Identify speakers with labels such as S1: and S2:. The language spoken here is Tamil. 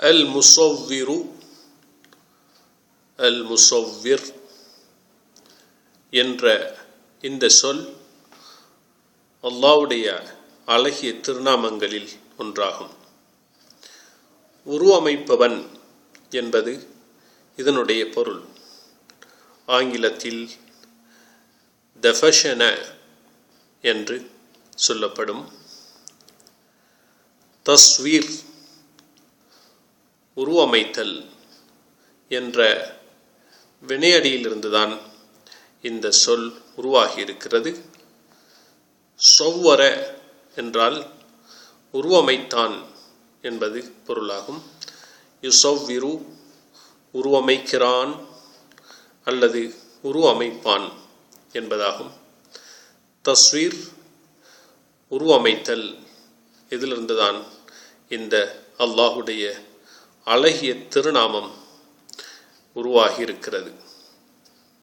S1: அல் المصور அல் என்ற இந்த சொல் அல்லாவுடைய அழகிய திருநாமங்களில் ஒன்றாகும். உருவமைப்பவன் என்பது இதனுடைய பொருள். ஆங்கிலத்தில் தஃபஷன என்று சொல்லப்படும். தஸ்வீர் உருவமைத்தல் என்ற வினையடியிலிருந்துதான் இந்த சொல் உருவாகி இருக்கிறது சொவ்வர என்றால் உருவமைத்தான் என்பது பொருளாகும். யுசவ்விரு உருவமைக்கிறான் அல்லது உருவமைப்பான் என்பதாகும். தஸ்வீர் உருவமைத்தல் இதிலிருந்துதான் இந்த அல்லாஹுடைய அழகிய திருநாமம் உருவாகி இருக்கிறது